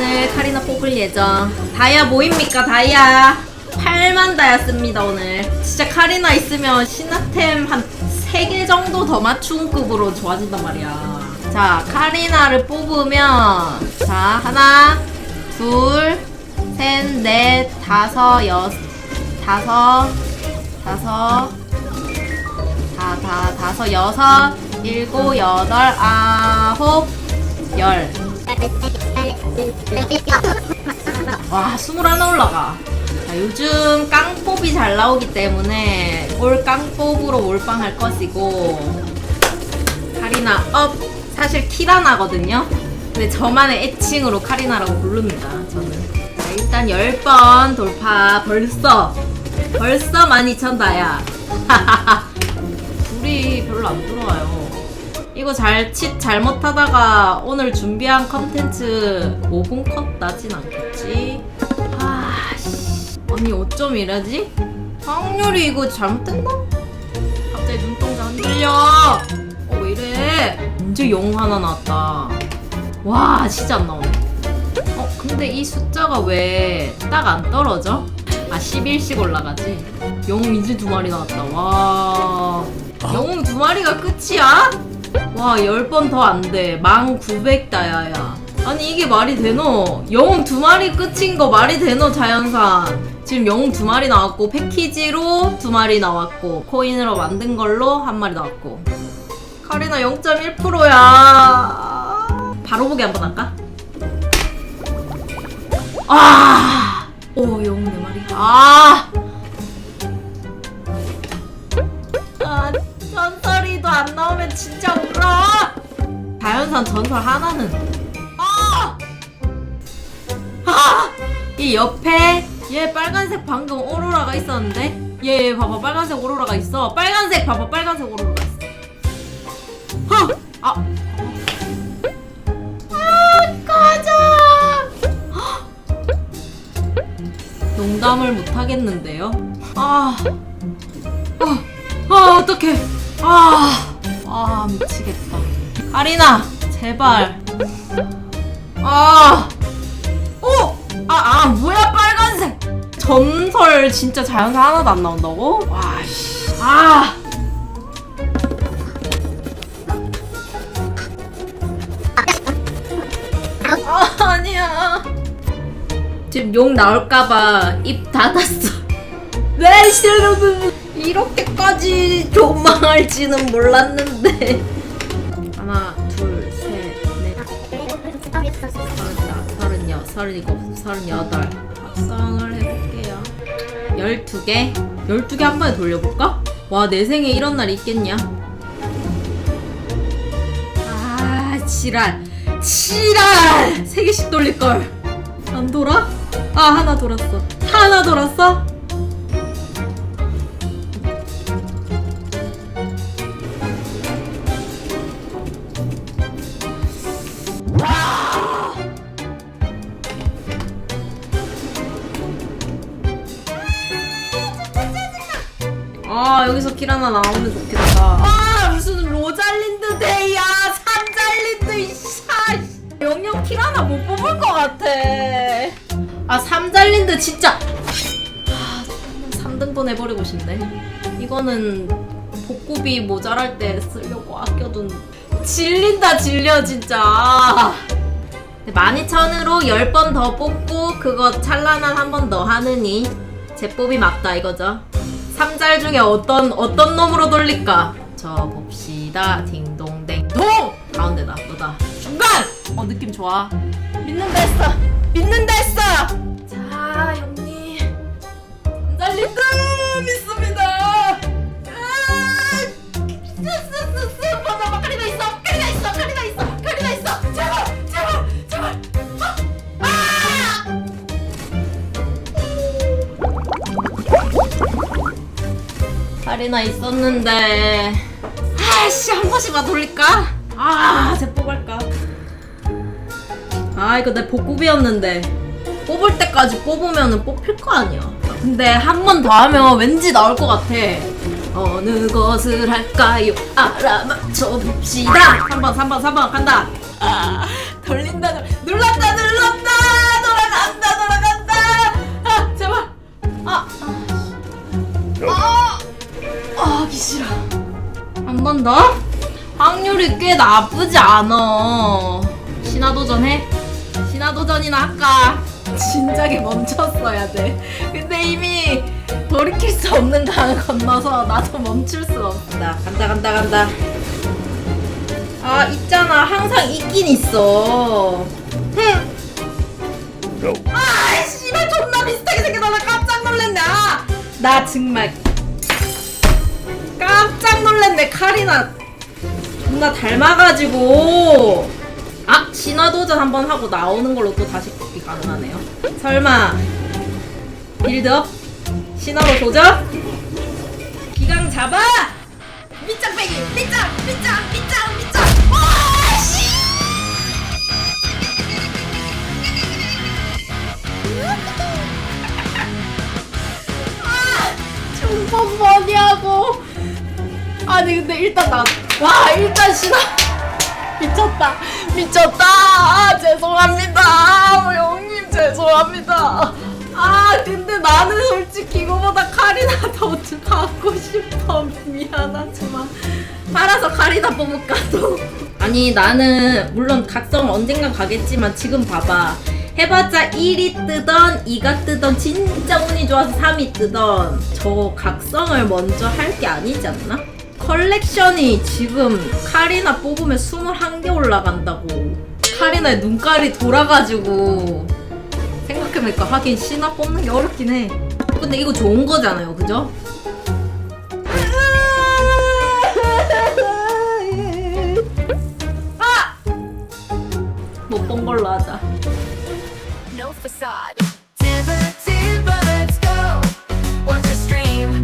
오늘 카리나 뽑을 예정. 다이아 뭐입니까, 다이아? 8만 다이아 씁니다, 오늘. 진짜 카리나 있으면 신화템 한 3개 정도 더 맞춤급으로 좋아진단 말이야. 자, 카리나를 뽑으면, 자, 하나, 둘, 셋, 넷, 다섯, 여섯, 다섯, 다섯, 다, 다, 다섯, 여섯, 일곱, 여덟, 아홉, 열. 와, 스물 하나 올라가. 자, 요즘 깡뽑이 잘 나오기 때문에 올 깡뽑으로 몰빵 할 것이고 카리나 업! 사실 키라나거든요. 근데 저만의 애칭으로 카리나라고 부릅니다. 저는. 자, 일단 10번 돌파. 벌써 벌써 12,000 다야. 불이 별로 안 들어와요. 이거 잘, 칫 잘못하다가 오늘 준비한 컨텐츠 5분 컷 나진 않겠지? 아, 씨. 아니, 어쩜 이러지? 확률이 이거 잘못됐나? 갑자기 눈동자 흔들려! 어, 왜 이래? 언제 영 하나 나왔다. 와, 진짜 안 나오네. 어, 근데 이 숫자가 왜 딱 안 떨어져? 아, 11씩 올라가지? 영웅 이제 두 마리 나왔다. 와. 영웅 두 마리가 끝이야? 와, 10번 더 안 돼. 1900다야야. 아니, 이게 말이 되노? 영웅 두 마리 끝인 거 말이 되노, 자연산. 지금 영웅 두 마리 나왔고, 패키지로 두 마리 나왔고, 코인으로 만든 걸로 한 마리 나왔고. 카리나 0.1%야. 바로 보기 한번 할까? 아! 오, 영웅 네 마리. 아! 아, 진짜 울어! 자연산 전설 하나는. 아! 아! 이 옆에 얘 빨간색 방금 오로라가 있었는데? 얘 봐봐 빨간색 오로라가 있어. 빨간색 봐봐 빨간색 오로라가 있어. 헉! 아! 아, 가자! 농담을 못 하겠는데요. 아, 아, 아 어떡해. 아, 아 미치겠다. 아리나, 제발. 아, 오, 아, 아 뭐야 빨간색. 전설 진짜 자연사 하나도 안 나온다고? 와, 씨. 아. 아, 아니야. 지금 욕 나올까봐 입 닫았어. 네, 여러분. 이렇게까지 조망할지는 몰랐는데. 하나, 둘, 셋, 넷, 서른다, 서른여, 서른일곱, 서른여덟. 합성을 해볼게요. 열두 개? 열두 개 한 번에 돌려볼까? 와, 내 생에 이런 날 있겠냐? 아, 지랄. 지랄! 세 개씩 돌릴걸. 안 돌아? 아, 하나 돌았어. 하나 돌았어? 아, 여기서 길 하나 나오면 좋겠다. 아, 무슨 로잘린드 데이야. 삼잘린드, 이씨. 영영 킬 하나 못 뽑을 것 같아. 아, 삼잘린드 진짜. 아, 3등분 해버리고 싶네. 이거는 복구비 모자랄 때 쓰려고 아껴둔. 질린다, 질려, 진짜. 12,000으로 10번 더 뽑고 그거 찬란한 한 번 더 하느니 제법이 맞다 이거죠. 3잘 중에 어떤 어떤 놈으로 돌릴까? 저 봅시다. 딩동댕 동! 가운데다 너다. 중간! 어 느낌 좋아. 믿는다 했어. 믿는다 했어. 카리나 있었는데 아씨 한 번씩만 돌릴까? 아 제뽑 할까? 아 이거 내 복구비였는데 뽑을 때까지 뽑으면 뽑힐 거 아니야 근데 한 번 더 하면 왠지 나올 것 같아 어느 것을 할까요? 알아맞혀 봅시다 3번 3번 3번 간다 아 돌린다 눌렀다 나온다? 확률이 꽤 나쁘지 않아. 신화도전 해? 신화도전이나 할까? 진작에 멈췄어야 돼. 근데 이미 돌이킬 수 없는 강을 건너서 나도 멈출 수 없다. 간다, 간다, 간다. 아, 있잖아. 항상 있긴 있어. 흠. 아, 씨발 존나 비슷하게 생겨서 나 깜짝 놀랐네. 아, 나 정말 놀랐네. 카리나 존나 닮아가지고. 아, 신화도전 한번 하고 나오는 걸로 또 다시 뽑기 가능하네요. 설마 빌드업? 신화로 도전? 기강 잡아! 밑장 빼기! 밑장! 밑장! 밑장! 밑장! 와, 씨! 중복 뭐냐고 아니 근데 일단 나와 일단 신화 미쳤다. 미쳤다. 아, 죄송합니다. 아, 형님 죄송합니다. 아 근데 나는 솔직히 이거보다 카리나 더 갖고 싶어. 미안하지만. 팔아서 카리나 뽑을까 도. 아니 나는 물론 각성 언젠간 가겠지만 지금 봐봐. 해봤자 1이 뜨던 2가 뜨던 진짜 운이 좋아서 3이 뜨던 저 각성을 먼저 할 게 아니지 않나? 컬렉션이 지금 카리나 뽑으면 21개 올라간다고 카리나의 눈깔이 돌아가지고 생각해보니까 하긴 신화 뽑는 게 어렵긴 해 근데 이거 좋은 거잖아요 그죠? 아! 못본 걸로 하자 no facade. Timber, timber, let's go. What's your stream?